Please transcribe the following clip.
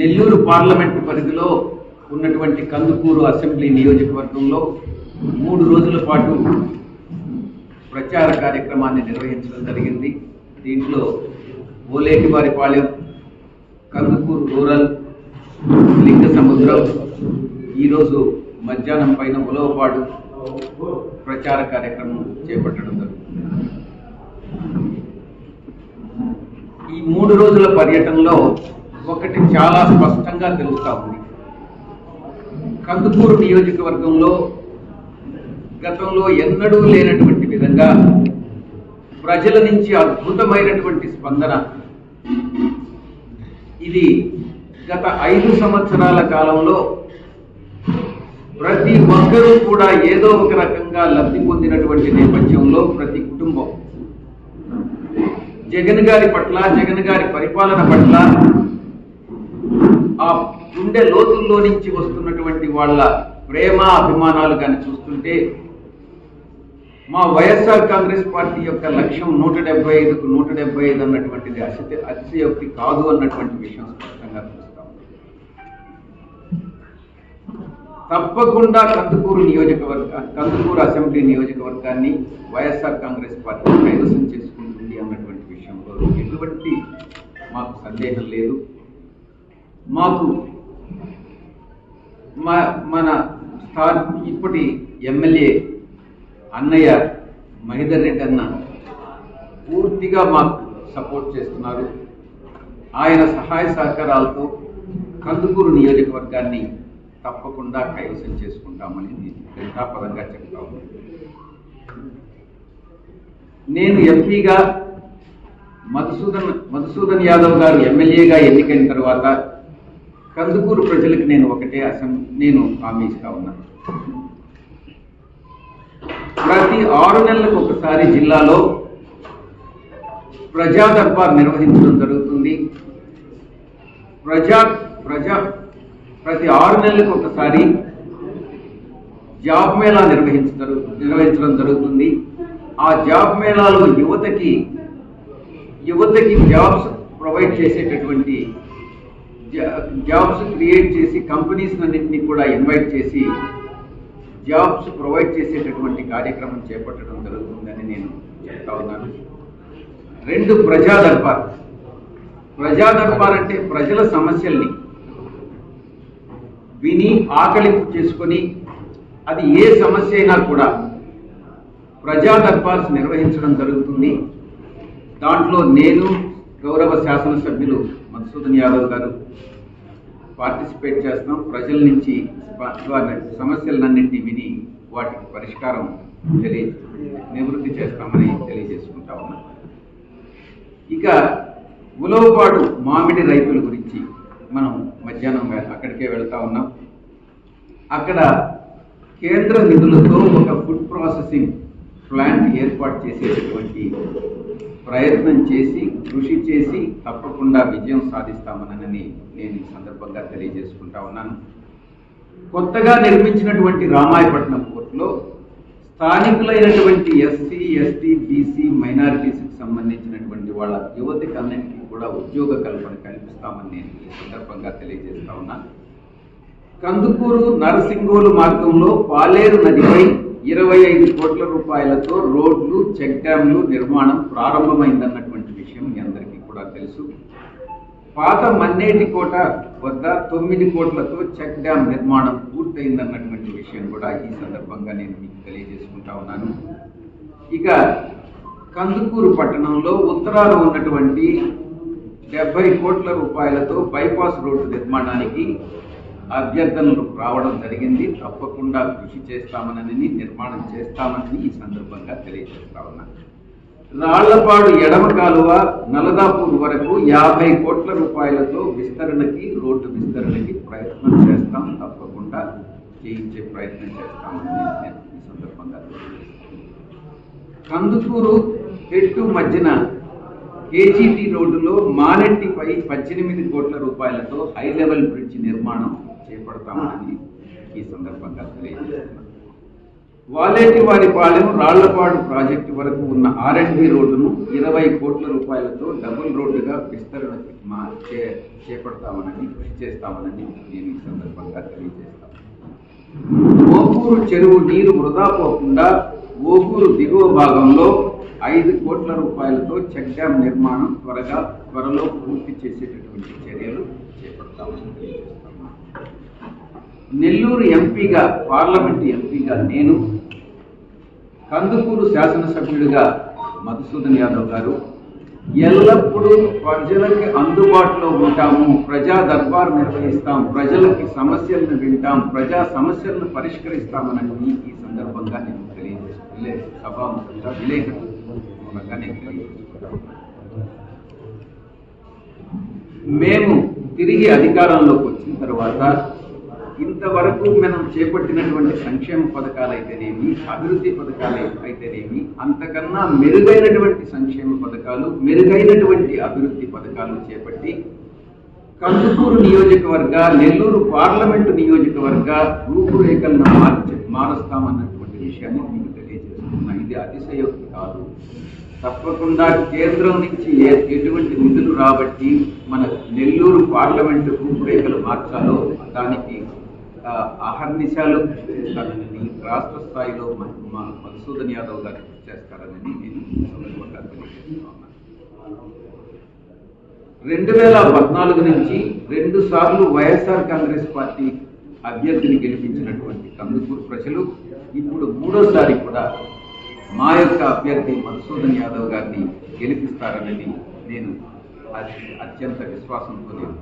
Nellore parliament పరిధిలో ఉన్నటువంటి Kandukur assembly నియోజకవర్గంలో మూడు రోజుల పాటు ప్రచార కార్యక్రమాన్ని నిర్వహించడం జరిగింది. దీంట్లో ఓలేటివారిపాలెం కందుకూరు రూరల్ లింగ సముద్రం ఈరోజు మధ్యాహ్నం పైన ఉలవపాడు ప్రచార కార్యక్రమం చేపట్టడం జరుగుతుంది. ఈ మూడు రోజుల పర్యటనలో ఒకటి చాలా స్పష్టంగా తెలుస్తూ ఉంది. కందుకూరు నియోజకవర్గంలో గతంలో ఎన్నడూ లేనటువంటి విధంగా ప్రజల నుంచి అద్భుతమైనటువంటి స్పందన. ఇది గత ఐదు సంవత్సరాల కాలంలో ప్రతి ఒక్కరూ కూడా ఏదో ఒక రకంగా లబ్ధి పొందినటువంటి నేపథ్యంలో ప్రతి కుటుంబం. జగన్ గారి పట్ల జగన్ గారి పరిపాలన పట్ల ఆ గుండె లోతుల్లో నుంచి వస్తున్నటువంటి వాళ్ళ ప్రేమ అభిమానాలు కానీ చూస్తుంటే మా వైఎస్ఆర్ కాంగ్రెస్ పార్టీ యొక్క లక్ష్యం నూట డెబ్బై ఐదుకు నూట డెబ్బై ఐదు అన్నటువంటిది అతిశయ అతిశయోక్తి కాదు అన్నటువంటి విషయం స్పష్టంగా చూస్తాం తప్పకుండా కందుకూరు నియోజకవర్గ కందుకూరు అసెంబ్లీ నియోజకవర్గాన్ని వైఎస్ఆర్ కాంగ్రెస్ పార్టీ కైవసం చేసుకుంటుంది అన్నటువంటి విషయంలో ఎటువంటి మాకు సందేహం లేదు. మాకు మా మన స్థాన్ ఇప్పటి ఎమ్మెల్యే అన్నయ్య మహిదర్ రెడ్డి అన్న పూర్తిగా మాకు సపోర్ట్ చేస్తున్నారు. ఆయన సహాయ సహకారాలతో కందుకూరు నియోజకవర్గాన్ని తప్పకుండా కైవసం చేసుకుంటామని ఘంటాపదంగా చెప్తాము నేను ఎంపీగా మధుసూదన్ మధుసూదన్ యాదవ్ గారు ఎమ్మెల్యేగా ఎన్నికైన తర్వాత కందుకూరు ప్రజలకు నేను ఒకటే అసం నేను హామీ ఇస్తా ఉన్నాను ప్రతి ఆరు నెలలకు ఒకసారి జిల్లాలో ప్రజా దర్బార్ నిర్వహించడం జరుగుతుంది. ప్రజా ప్రజా ప్రతి ఆరు నెలలకు ఒకసారి జాబ్ మేళా నిర్వహించడం నిర్వహించడం జరుగుతుంది. ఆ జాబ్ మేళాలో యువతకి యువతకి జాబ్స్ ప్రొవైడ్ చేసేటటువంటి జాబ్స్ క్రియేట్ చేసి కంపెనీస్ అన్నింటినీ కూడా ఇన్వైట్ చేసి జాబ్స్ ప్రొవైడ్ చేసేటటువంటి కార్యక్రమం చేపట్టడం జరుగుతుందని నేను చెప్తా ఉన్నాను. రెండు ప్రజా దర్బార్. ప్రజా దర్బార్ అంటే ప్రజల సమస్యల్ని విని ఆకలింపు చేసుకొని అది ఏ సమస్య అయినా కూడా ప్రజా దర్బార్స్ నిర్వహించడం జరుగుతుంది. దాంట్లో నేను గౌరవ శాసనసభ్యులు మధుసూదన్ యాదవ్ గారు పార్టిసిపేట్ చేస్తాం ప్రజల నుంచి సమస్యలన్నింటినీ విని వాటికి పరిష్కారం తెలియ నివృత్తి చేస్తామని తెలియజేసుకుంటా ఉన్నాం. ఇక ఉలవపాడు మామిడి రైతుల గురించి మనం మధ్యాహ్నం అక్కడికే వెళ్తా ఉన్నాం. అక్కడ కేంద్ర నిధులతో ఒక ఫుడ్ ప్రాసెసింగ్ ప్లాంట్ ఏర్పాటు చేసేటటువంటి ప్రయత్నం చేసి కృషి చేసి తప్పకుండా విజయం సాధిస్తామనని నేను ఈ సందర్భంగా తెలియజేసుకుంటా ఉన్నాను. కొత్తగా నిర్మించినటువంటి రామాయపట్నం కోర్టులో స్థానికులైనటువంటి ఎస్సీ ఎస్టీ బీసీ మైనారిటీస్కి సంబంధించినటువంటి వాళ్ళ యువతికి అన్నింటికీ కూడా ఉద్యోగ కల్పన కల్పిస్తామని నేను ఈ సందర్భంగా తెలియజేస్తా ఉన్నాను కందుకూరు నరసింగోలు మార్గంలో పాలేరు నదిపై ఇరవై ఐదు కోట్ల రూపాయలతో రోడ్లు చెక్ డ్యాంలు నిర్మాణం ప్రారంభమైందన్నటువంటి విషయం మీ అందరికీ కూడా తెలుసు. పాత మన్నేటి కోట వద్ద తొమ్మిది కోట్లతో చెక్ డ్యాం నిర్మాణం పూర్తయిందన్నటువంటి విషయం కూడా ఈ సందర్భంగా నేను మీకు తెలియజేసుకుంటా ఉన్నాను. ఇక కందుకూరు పట్టణంలో ఉత్తరాన ఉన్నటువంటి డెబ్బై కోట్ల రూపాయలతో బైపాస్ రోడ్డు నిర్మాణానికి అభ్యర్థనలు రావడం జరిగింది. తప్పకుండా కృషి చేస్తామనని నిర్మాణం చేస్తామని ఈ సందర్భంగా తెలియజేస్తా ఉన్నాను రాళ్ళపాడు ఎడమ కాలువ నలదాపూర్ వరకు యాభై కోట్ల రూపాయలతో విస్తరణకి రోడ్డు విస్తరణకి ప్రయత్నం చేస్తాం. తప్పకుండా చేయించే ప్రయత్నం చేస్తామని నేను ఈ సందర్భంగా కందుకూరు ఎట్టు మధ్యన కేజీటీ రోడ్డులో మానెట్టిపై పద్దెనిమిది కోట్ల రూపాయలతో హై లెవెల్ బ్రిడ్జ్ నిర్మాణం చేపడతామని ఈ సందర్భంగా తెలియజేస్తున్నాను వాలేటివారిపాలెం రాళ్ళపాడు ప్రాజెక్టు వరకు ఉన్న ఆర్ఎండ్బి రోడ్డును ఇరవై కోట్ల రూపాయలతో డబుల్ రోడ్డుగా విస్తరణ చేపడతామనని కృషి చేస్తామనని నేను ఈ సందర్భంగా తెలియజేస్తాను. ఓపూరు చెరువు నీరు వృధా పోకుండా ఓపూరు దిగువ భాగంలో ఐదు కోట్ల రూపాయలతో చెక్ డ్యాం నిర్మాణం త్వరగా త్వరలో పూర్తి చేసేటటువంటి చర్యలు చేపడతామని నెల్లూరు ఎంపీగా పార్లమెంట్ ఎంపీగా నేను కందుకూరు శాసనసభ్యుడిగా మధుసూదన్ యాదవ్ గారు. ఎల్లప్పుడూ ప్రజలకి అందుబాటులో ఉంటాము ప్రజా దర్బార్ నిర్వహిస్తాం ప్రజలకి సమస్యలను వింటాం ప్రజా సమస్యలను పరిష్కరిస్తామని ఈ సందర్భంగా నేను తెలియజేస్తున్నా మేము తిరిగి అధికారంలోకి వచ్చిన తర్వాత ఇంతవరకు మనం చేపట్టినటువంటి సంక్షేమ పథకాలు అయితేనేమి అభివృద్ధి పథకాలు అయితేనేమి అంతకన్నా మెరుగైనటువంటి సంక్షేమ పథకాలు మెరుగైనటువంటి అభివృద్ధి పథకాలు చేపట్టి కందుకూరు నియోజకవర్గ నెల్లూరు పార్లమెంటు నియోజకవర్గ రూపురేఖలను మార్చి మారుస్తామన్నటువంటి విషయాన్ని మీకు తెలియజేస్తున్నా ఇది అతిశయోక్తి కాదు. తప్పకుండా కేంద్రం నుంచి ఏ- ఎటువంటి నిధులు రాబట్టి మన నెల్లూరు పార్లమెంటు రూపురేఖలు మార్చాలో దానికి అహర్నిశాలు చేస్తారని రాష్ట్ర స్థాయిలో మా మధుసూదన్ యాదవ్ గారు కృషి చేస్తారని నేను తెలియజేస్తున్నాను. రెండు వేల పద్నాలుగు నుంచి రెండు సార్లు వైఎస్ఆర్ కాంగ్రెస్ పార్టీ అభ్యర్థిని గెలిపించినటువంటి కందుకూరు ప్రజలు ఇప్పుడు మూడోసారి కూడా మా యొక్క అభ్యర్థి మధుసూదన్ యాదవ్ గారిని గెలిపిస్తారన్నది నేను అత్యంత విశ్వాసంతో నేను